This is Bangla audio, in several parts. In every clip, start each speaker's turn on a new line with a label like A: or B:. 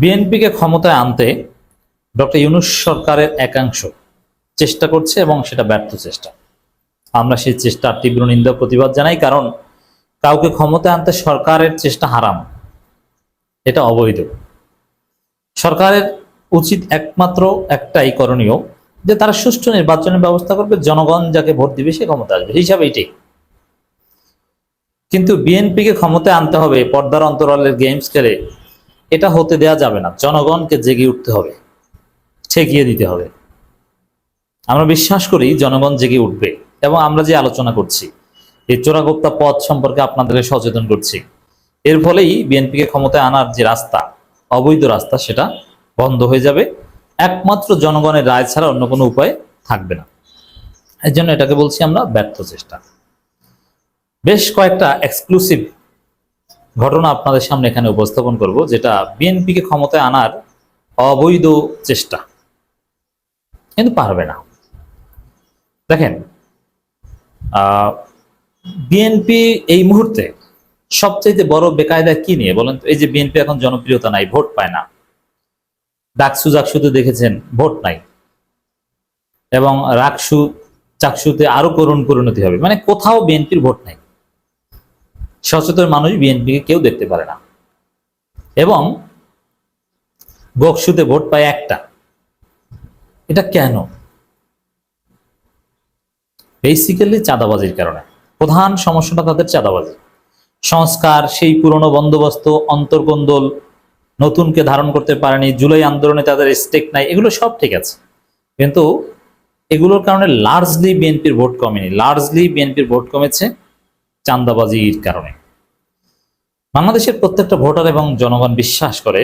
A: বিএনপিকে ক্ষমতায় আনতে ডক্টর ইউনুস সরকারের একাংশ চেষ্টা করছে এবং সেটা ব্যর্থ চেষ্টা। আমরা সেই চেষ্টার তীব্র নিন্দা প্রতিবাদ জানাই, কারণ কাউকে ক্ষমতায় আনতে সরকারের চেষ্টা হারাম। এটা অবৈধ। সরকারের উচিত একমাত্র একটাই করণীয়, যে তারা সুষ্ঠু নির্বাচনের ব্যবস্থা করবে, জনগণ যাকে ভোট দিবে সে ক্ষমতা আসবে। হিসাবে এটাই কিন্তু বিএনপিকে ক্ষমতায় আনতে হবে পর্দার অন্তরালের গেমস খেলে এটা হতে দেয়া যাবে না। জনগণকে জেগে উঠতে হবে, ঠেকিয়ে দিতে হবে। আমরা বিশ্বাস করি জনগণ জেগে উঠবে এবং আমরা যে আলোচনা করছি, এই চোরাগোপ্তা পথ সম্পর্কে আপনাদেরকে সচেতন করছি। এর ফলেই বিএনপিকে ক্ষমতায় আনার যে রাস্তা, অবৈধ রাস্তা, সেটা বন্ধ হয়ে যাবে। একমাত্র জনগণের রায় ছাড়া অন্য কোনো উপায় থাকবে না। এর জন্য এটাকে বলছি আমরা ব্যর্থ চেষ্টা। বেশ কয়েকটা এক্সক্লুসিভ ঘটনা আপনাদের সামনে এখানে উপস্থাপন করব, যেটা বিএনপিকে ক্ষমতায় আনার অবৈধ চেষ্টা। কিন্তু পারবে না। দেখেন বিএনপি এই মুহূর্তে সবচেয়ে বড় বেকায়দা কি নিয়ে বলেন তো? এই যে বিএনপি এখন জনপ্রিয়তা নাই, ভোট পায় না। ডাকসু জাকসুতে দেখেছেন, ভোট নাই। এবং রাকসু চাকসুতে আরও করুণ পরিণতি হবে। মানে কোথাও বিএনপির ভোট নাই। সচেতন মানুষ বিএনপিকে কেউ দেখতে পারে না। এবং বকসুতে ভোট পায় একটা। এটা কেন? বেসিক্যালি চাঁদাবাজির কারণে। প্রধান সমস্যাটা তাদের চাঁদাবাজি। সংস্কার, সেই পুরনো বন্দোবস্ত, অন্তর্কন্দল, নতুনকে ধারণ করতে পারেনি, জুলাই আন্দোলনে তাদের স্টেক নাই, এগুলো সব ঠিক আছে। কিন্তু এগুলোর কারণে লার্জলি বিএনপির ভোট কমেনি। লার্জলি বিএনপির ভোট কমেছে। চান্দাবাজির কারণে। বাংলাদেশের প্রত্যেকটা ভোটার এবং জনগণ বিশ্বাস করে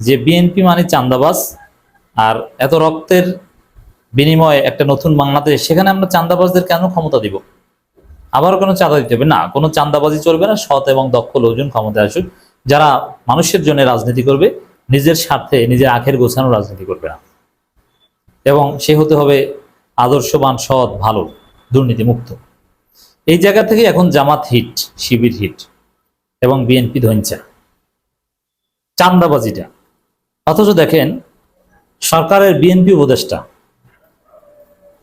A: যে বিএনপি মানে চান্দাবাজ আর এত রক্তের বিনিময়ে একটা নতুন বাংলাদেশ, সেখানে আমরা চান্দাবাজদের কেন ক্ষমতা দিব? আবার কোনো চাঁদা দিতে হবে? না, কোনো চান্দাবাজি চলবে না, সৎ এবং দক্ষ লোকজন ক্ষমতায় আসুক, যারা মানুষের জন্য রাজনীতি করবে, নিজের স্বার্থে, নিজের আখের গোছানো রাজনীতি করবে না। এবং সে হতে হবে আদর্শবান, সৎ, ভালো দুর্নীতি মুক্ত এই জায়গা থেকে এখন জামাত হিট, শিবির হিট এবং বিএনপি ধঞ্চা চান্দাবাজিটা অথচ দেখেন, সরকারের বিএনপি উপদেষ্টা,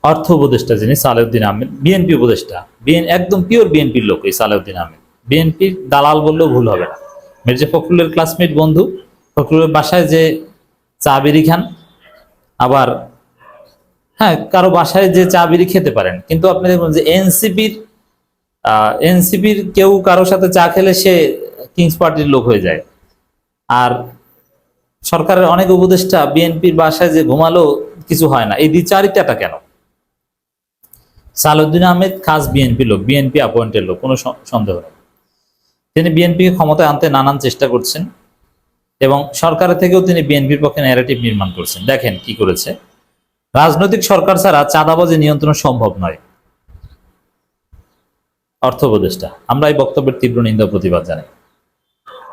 A: অর্থ উপদেষ্টা যিনি সালেউদ্দিন আহমেদ, বিএনপি উপদেষ্টা, বিএন, একদম পিওর বিএনপির লোক এই সালেউদ্দিন আহমেদ। বিএনপির দালাল বললেও ভুল হবে না। মির্জা ফখরুলের ক্লাসমেট বন্ধু, ফখরুলের বাসায় যে চা বিড়ি খান, আবার হ্যাঁ কারও বাসায় যে চা বিড়ি খেতে পারেন, কিন্তু আপনি দেখুন যে এনসিপির এনসিপির কেউ কারও সাথে চা খেলে সে কিংস পার্টির লোক হয়ে যায়। আর সরকারের অনেক উপদেষ্টা বিএনপির বাসায় যে ঘুমালো, কিছু হয় না। এই দ্বিচারিতাটা কেন? সালউদ্দিন আহমেদ খাস বিএনপি লোক, বিএনপি অ্যাপয়েন্টেড লোক, কোনো সন্দেহ নেই। তিনি বিএনপিকে ক্ষমতায় আনতে নানান চেষ্টা করছেন এবং সরকারের থেকেও তিনি বিএনপির পক্ষে ন্যারেটিভ নির্মাণ করছেন। দেখেন কি করেছে। রাজনৈতিক সরকার ছাড়া চাঁদাবাজি নিয়ন্ত্রণ সম্ভব নয়। অর্থ আমরা এই বক্তব্যের তীব্র নিন্দা প্রতিবাদ জানাই।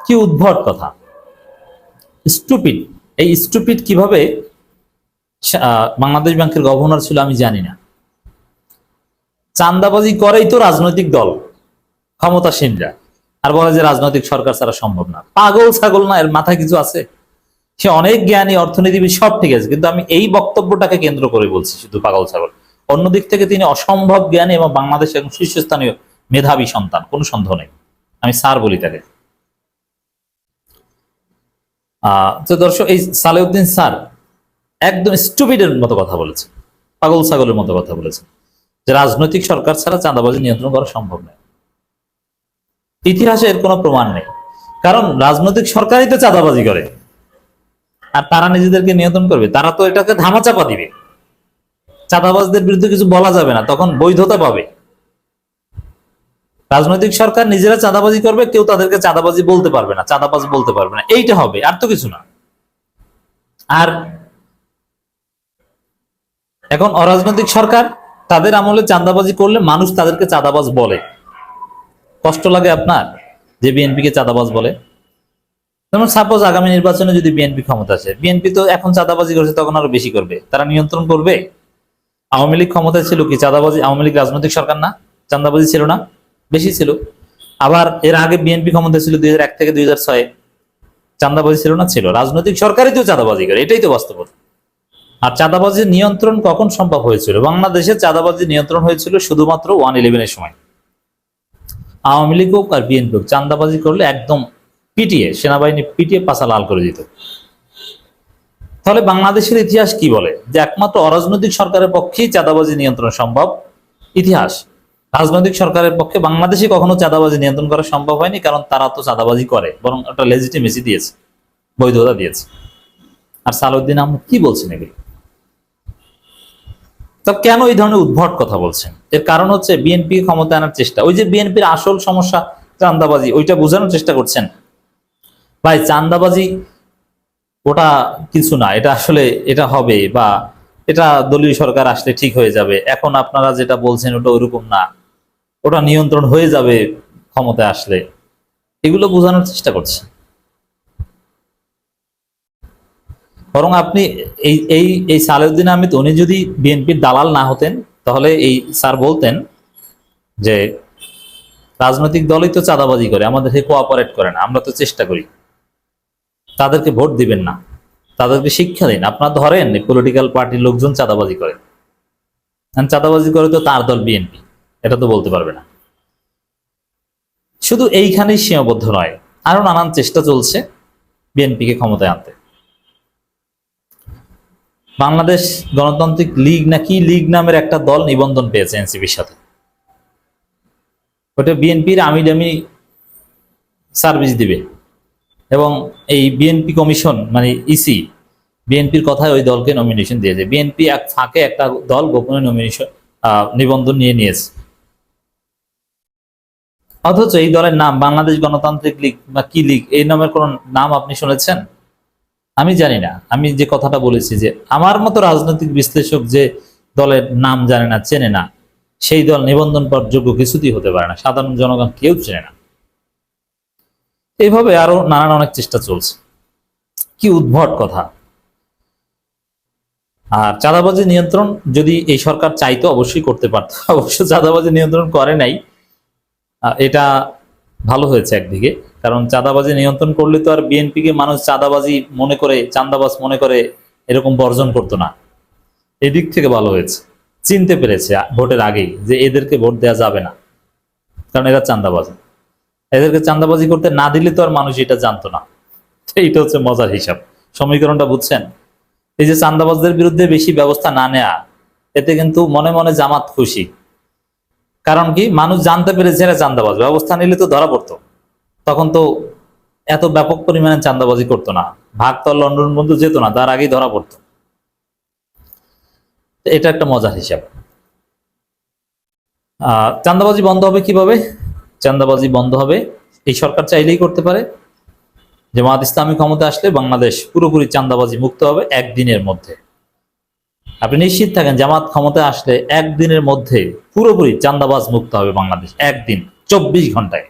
A: কি উদ্ভট কথা। স্টুপিড। এই স্টুপিড কীভাবে বাংলাদেশ ব্যাংকের গভর্নর ছিল আমি জানি না। চান্দাবাজি করেই তো রাজনৈতিক দল, ক্ষমতাসীনরা। আর বলে যে রাজনৈতিক সরকার ছাড়া সম্ভব না। পাগল ছাগল না, এর মাথায় কিছু আছে? সে অনেক জ্ঞানী, অর্থনীতিবিদ, সব ঠিক আছে। কিন্তু আমি এই বক্তব্যটাকে কেন্দ্র করে বলছি, শুধু পাগল ছাগল। অন্যদিক থেকে তিনি অসম্ভব জ্ঞানী এবং বাংলাদেশের একজন শীর্ষস্থানীয় মেধাবী সন্তান, কোনো সন্দেহ নেই। আমি স্যার বলি তাকে। তো দর্শক, এই সালেউদ্দিন স্যার একদম স্টুপিডের মতো কথা বলেছে পাগল ছাগলের মতো কথা বলেছে যে রাজনৈতিক সরকার ছাড়া চাঁদাবাজি নিয়ন্ত্রণ করা সম্ভব নয়। ইতিহাসে এর কোনো প্রমাণ নেই। কারণ রাজনৈতিক সরকারই তো চাঁদাবাজি করে। আর তারা নিজেদেরকে নিয়ন্ত্রণ করবে। তারা তো এটাকে ধামাচাপা দিবে। চাঁদাবাজদের বিরুদ্ধে কিছু বলা যাবে না, তখন বৈধতা পাবে। রাজনৈতিক সরকার নিজেরা চাঁদাবাজি করবে, কেউ তাদেরকে চাঁদাবাজি বলতে পারবে না, চাঁদাবাজ বলতে পারবে না। এইটা হবে, আর তো কিছু না। আর এখন অরাজনৈতিক সরকার তাদের আমলে চাঁদাবাজি করলে মানুষ তাদেরকে চাঁদাবাজ বলে। কষ্ট লাগে আপনার যে বিএনপিকে চাঁদাবাজ বলে? যেমন সাপোজ আগামী নির্বাচনে যদি বিএনপি ক্ষমতা আসে, বিএনপি তো এখন চাঁদাবাজি করছে, তখন আরও বেশি করবে। তারা নিয়ন্ত্রণ করবে? আওয়ামী লীগ ক্ষমতায় ছিল কি? চাঁদাবাজি আওয়ামী লীগ রাজনৈতিক সরকার না? চাঁদাবাজি ছিল না? বেশি ছিল। আবার এর আগে বিএনপি ক্ষমতা ছিল দু হাজার এক থেকে দুই চাঁদাবাজি ছিল না? ছিল। রাজনৈতিক সরকারই তো চাঁদাবাজি করে। এটাই তো বাস্তবতা আর চাঁদাবাজির নিয়ন্ত্রণ কখন সম্ভব হয়েছিল? বাংলাদেশে চাঁদাবাজি নিয়ন্ত্রণ হয়েছিল শুধুমাত্র ওয়ান ইলেভেনের সময়। আওয়ামী লীগ হোক আর বিএনপি হোক, চাঁদাবাজি করলে একদম পিটিয়ে, সেনাবাহিনী পিটিয়ে পাশা লাল করে দিত। তাহলে বাংলাদেশের ইতিহাস কি বলে? যে একমাত্র অরাজনৈতিক সরকারের পক্ষেই চাঁদাবাজি নিয়ন্ত্রণ সম্ভব। ইতিহাস। রাজনৈতিক সরকারের পক্ষে বাংলাদেশে কখনো চাঁদাবাজি নিয়ন্ত্রণ করা সম্ভব হয়নি, কারণ তারা তো চাঁদাবাজি করে, বরং একটা লেজিটিমেসি দিয়েছে, বৈধতা দিয়েছে। আর সালাউদ্দিন আহমদ কি বলছেন এগুলো? তা কেন এই ধরনের উদ্ভট কথা বলছেন? এর কারণ হচ্ছে বিএনপি ক্ষমতা আনার চেষ্টা, ওই যে বিএনপির আসল সমস্যা চান্দাবাজি ওইটা বোঝানোর চেষ্টা করছেন। ভাই চান্দাবাজি ওটা কিছু না, এটা আসলে এটা হবে, বা এটা দলীয় সরকার আসলে ঠিক হয়ে যাবে। এখন আপনারা যেটা বলছেন ওটা ওইরকম না। ওটা নিয়ন্ত্রণ হয়ে যাবে ক্ষমতায় আসলে। এগুলো বোঝানোর চেষ্টা করছে। বরং আপনি এই এই এই সালেউদ্দিন আহমেদ, উনি যদি বিএনপির দালাল না হতেন, তাহলে এই স্যার বলতেন যে, রাজনৈতিক দলই তো চাঁদাবাজি করে, আমাদেরকে কোঅপারেট করে না, আমরা তো চেষ্টা করি। তাদেরকে ভোট দিবেন না, তাদেরকে শিক্ষা দিন। আপনারা ধরেন পলিটিক্যাল পার্টির লোকজন চাঁদাবাজি করে। চাঁদাবাজি করে তো তার দল বিএনপি। এটা তো বলতে পারবে না। শুধু এইখানেই সীমাবদ্ধ নয়, আরও নানান চেষ্টা চলছে বিএনপিকে ক্ষমতায় আনতে। বাংলাদেশ গণতান্ত্রিক লীগ নাকি লীগ নামের একটা দল নিবন্ধন পেয়েছে এনসিপির সাথে। ওটা বিএনপির আমি দামি সার্ভিস দিবে। এবং এই বিএনপি কমিশন মানে ইসি বিএনপির কথায় ওই দলকে নমিনেশন দিয়েছে। বিএনপি এক ফাঁকে একটা দল গোপনে নমিনেশন নিবন্ধন নিয়ে নিয়েছে। অথচ এই দলের নাম বাংলাদেশ গণতান্ত্রিক লীগ বা কি লীগ, এই নামের কোন নাম আপনি শুনেছেন? আমি জানি না। আমি যে কথাটা বলেছি যে আমার মতো রাজনৈতিক বিশ্লেষক যে দলের নাম জানে না, চেনে না, সেই দল নিবন্ধন যোগ্য কিছুতেই হতে পারে না। সাধারণ জনগণ কেউ চেনে না। এইভাবে আরও নানান অনেক চেষ্টা চলছে। কি উদ্ভট কথা। আর চাঁদাবাজি নিয়ন্ত্রণ যদি এই সরকার চাইতো, অবশ্যই করতে পারত। অবশ্য চাঁদাবাজি নিয়ন্ত্রণ করে নাই। এটা ভালো হয়েছে একদিকে। কারণ চাঁদাবাজি নিয়ন্ত্রণ করলে তো আর বিএনপিকে মানুষ চাঁদাবাজি মনে করে, চাঁদাবাজ মনে করে এরকম বর্জন করতো না। এদিক থেকে ভালো হয়েছে। চিনতে পেরেছে ভোটের আগেই যে এদেরকে ভোট দেওয়া যাবে না। কারণ এরা চাঁদাবাজ। এদেরকে চাঁদাবাজি করতে না দিলে তো আর মানুষ এটা জানতো না। এইটা হচ্ছে মজার হিসাব। সমীকরণটা বুঝছেন? এই যে চাঁদাবাজদের বিরুদ্ধে বেশি ব্যবস্থা না নেয়া, এতে কিন্তু মনে মনে জামাত খুশি। কারণ কি? মানুষ জানতে পেরেছে এরা চাঁদাবাজ। ব্যবস্থা নিলে তো ধরা পড়তো। তখন তো এত ব্যাপক পরিমাণে চাঁদাবাজি করতো না। ভাগ তো লন্ডন বন্ধু যেত না, তার আগেই ধরা পড়তো। এটা একটা মজার হিসাব। আহ চাঁদাবাজি বন্ধ হবে কীভাবে? চাঁদাবাজি বন্ধ হবে, এই সরকার চাইলেই করতে পারে। জামাত ইসলামী ক্ষমতা আসলে বাংলাদেশ পুরোপুরি চাঁদাবাজি মুক্ত হবে একদিনের মধ্যে। আপনি নিশ্চিত থাকেন জামাত ক্ষমতায় আসলে একদিনের মধ্যে পুরোপুরি চান্দাবাজ মুক্ত হবে বাংলাদেশ। একদিন, চব্বিশ ঘন্টায়।